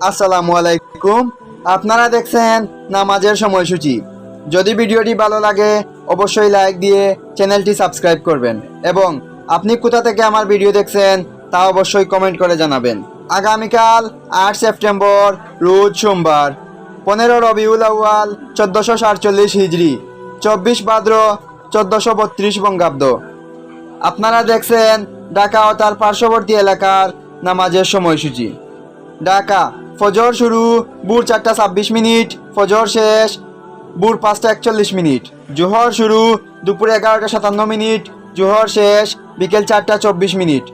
আসসালামু আলাইকুম। আপনারা দেখছেন নামাজের সময়সূচি। যদি ভিডিওটি ভালো লাগে, অবশ্যই লাইক দিয়ে চ্যানেলটি সাবস্ক্রাইব করবেন এবং আপনি কোথা থেকে আমার ভিডিও দেখছেন, তা অবশ্যই কমেন্ট করে জানাবেন। আগামীকাল আট সেপ্টেম্বর, রোজ সোমবার, পনেরো রবিউল আউয়াল, চোদ্দোশো সাতচল্লিশ হিজড়ি, চব্বিশ ভাদ্র, চোদ্দোশো বত্রিশ বঙ্গাব্দ। আপনারা দেখছেন ঢাকা ও তার পার্শ্ববর্তী এলাকার নামাজের সময়সূচি। ঢাকা ফজর শুরু ভোর চারটা ছাব্বিশ মিনিট, ফজর শেষ ভোর পাঁচটা একচল্লিশ মিনিট। জোহর শুরু, দুপুর এগারোটা সাতান্ন মিনিট, জোহর শেষ, বিকেল চারটা চব্বিশ মিনিট।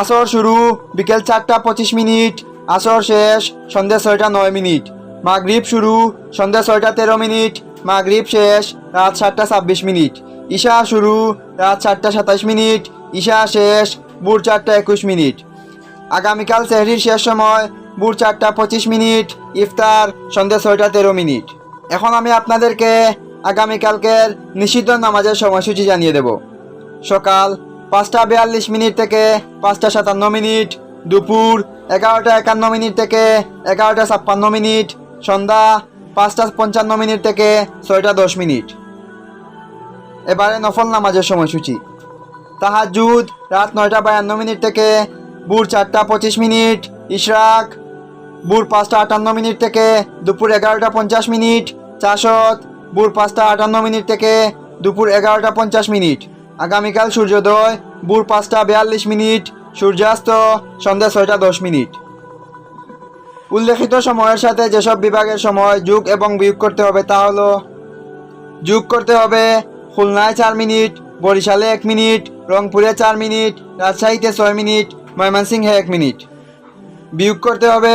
আসর শুরু, বিকেল চারটা পঁচিশ মিনিট, আসর শেষ, সন্ধ্যে ছয়টা নয় মিনিট। মাগরিব শুরু, সন্ধ্যে ছয়টা তেরো মিনিট, মাগরিব শেষ, রাত সাতটা ছাব্বিশ মিনিট। ঈশা শুরু, রাত সাতটা সাতাশ মিনিট, ঈশা শেষ ভোর চারটা একুশ মিনিট। আগামীকাল সেহরির শেষ সময় ভোর চারটা পঁচিশ মিনিট, ইফতার, সন্ধ্যে ছয়টা তেরো মিনিট। এখন আমি আপনাদেরকে আগামীকালকের নিষিদ্ধ নামাজের সময়সূচি জানিয়ে দেব। সকাল পাঁচটা বিয়াল্লিশ মিনিট থেকে পাঁচটা সাতান্ন মিনিট, দুপুর এগারোটা একান্ন মিনিট থেকে এগারোটা ছাপ্পান্ন মিনিট, সন্ধ্যা পাঁচটা পঞ্চান্ন মিনিট থেকে ছয়টা দশ মিনিট। এবারে নফল নামাজের সময়সূচি। তাহাজুদ রাত নয়টা বায়ান্ন মিনিট থেকে ভোর চারটা পঁচিশ মিনিট, ইশরাক ভোর পাঁচটা আটান্ন মিনিট থেকে দুপুর এগারোটা পঞ্চাশ মিনিট, চাষত ভোর পাঁচটা আটান্ন মিনিট থেকে দুপুর এগারোটা পঞ্চাশ মিনিট। আগামীকাল সূর্যোদয়, ভোর পাঁচটা বিয়াল্লিশ মিনিট, সূর্যাস্ত সন্ধ্যা ছয়টা দশ মিনিট। উল্লেখিত সময়ের সাথে যেসব বিভাগের সময় যোগ এবং বিয়োগ করতে হবে তা হলো যোগ করতে হবে খুলনায় চার মিনিট, বরিশালে এক মিনিট, রংপুরে চার মিনিট, রাজশাহীতে ছয় মিনিট, ময়মনসিংহে এক মিনিট। বিয়োগ করতে হবে